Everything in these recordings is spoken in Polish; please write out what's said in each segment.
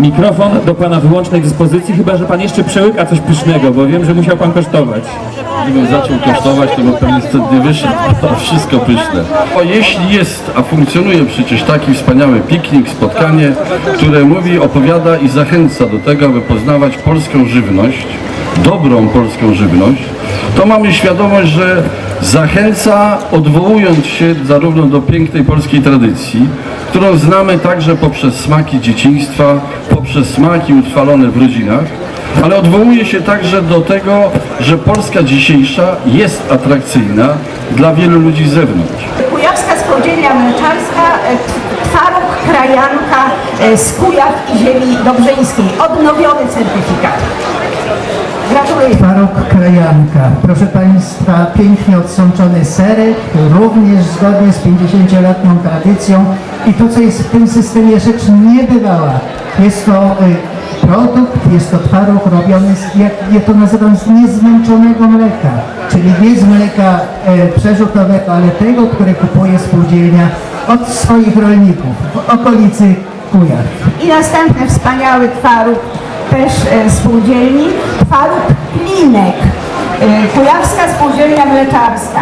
Mikrofon do pana wyłącznej dyspozycji, chyba że pan jeszcze przełyka coś pysznego, bo wiem, że musiał pan kosztować. Gdybym zaczął kosztować, to by pewnie stąd nie wyszedł, to wszystko pyszne. Jeśli jest, a funkcjonuje przecież taki wspaniały piknik, spotkanie, które mówi, opowiada i zachęca do tego, aby poznawać polską żywność, dobrą polską żywność, to mamy świadomość, że zachęca, odwołując się zarówno do pięknej polskiej tradycji, którą znamy także poprzez smaki dzieciństwa, poprzez smaki utrwalone w rodzinach, ale odwołuje się także do tego, że Polska dzisiejsza jest atrakcyjna dla wielu ludzi z zewnątrz. Kujawska Spółdzielnia Mleczarska, e, Twaróg Krajanka e, z Kujaw i ziemi dobrzeńskiej. Odnowiony certyfikat. Gratuluję. Farok Krajanka. Proszę Państwa, pięknie odsączony serek, również zgodnie z 50-letnią tradycją. I to, co jest w tym systemie rzecz niebywała. Jest to y, produkt, jest to twaróg robiony, z, jak ja to nazywam, z niezmęczonego mleka. Czyli nie z mleka e, przerzutowego, ale tego, które kupuje spółdzielnia od swoich rolników w okolicy Kujaw. I następny wspaniały twaróg też e, spółdzielni, twaróg Klinek. E, Kujawska Spółdzielnia Mleczarska.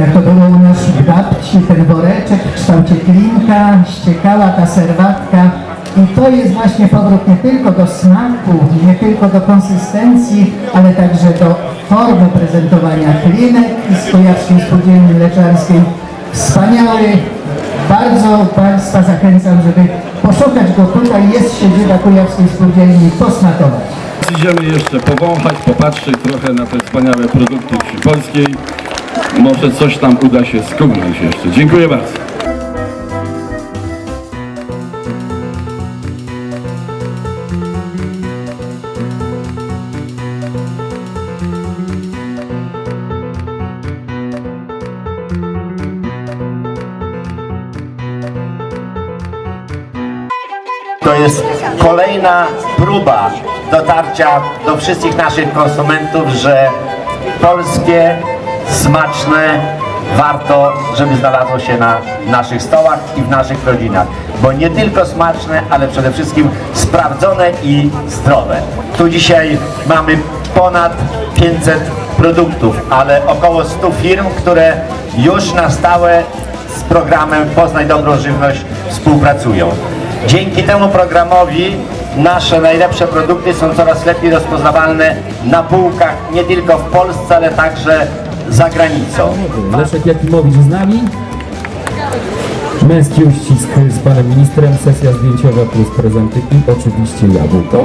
Jak to było u naszych babci, ten woreczek w kształcie klinka, ściekała ta serwatka. I to jest właśnie powrót nie tylko do smaku, nie tylko do konsystencji, ale także do formy prezentowania klinek i z Kujawskiej Spółdzielni Mleczarskiej. Wspaniały, bardzo Państwa zachęcam, żeby Kujawskiej Spółdzielni posmakować. Idziemy jeszcze powąchać, popatrzeć trochę na te wspaniałe produkty polskiej. Może coś tam uda się skubnąć jeszcze. Dziękuję bardzo. To jest kolejna próba dotarcia do wszystkich naszych konsumentów, że polskie, smaczne warto, żeby znalazło się na naszych stołach i w naszych rodzinach. Bo nie tylko smaczne, ale przede wszystkim sprawdzone i zdrowe. Tu dzisiaj mamy ponad 500 produktów, ale około 100 firm, które już na stałe z programem Poznaj Dobrą Żywność współpracują. Dzięki temu programowi nasze najlepsze produkty są coraz lepiej rozpoznawalne na półkach nie tylko w Polsce, ale także za granicą. Leszek Jakimowicz z nami. Męski uścisk z panem ministrem, sesja zdjęciowa plus prezenty i oczywiście jabłko.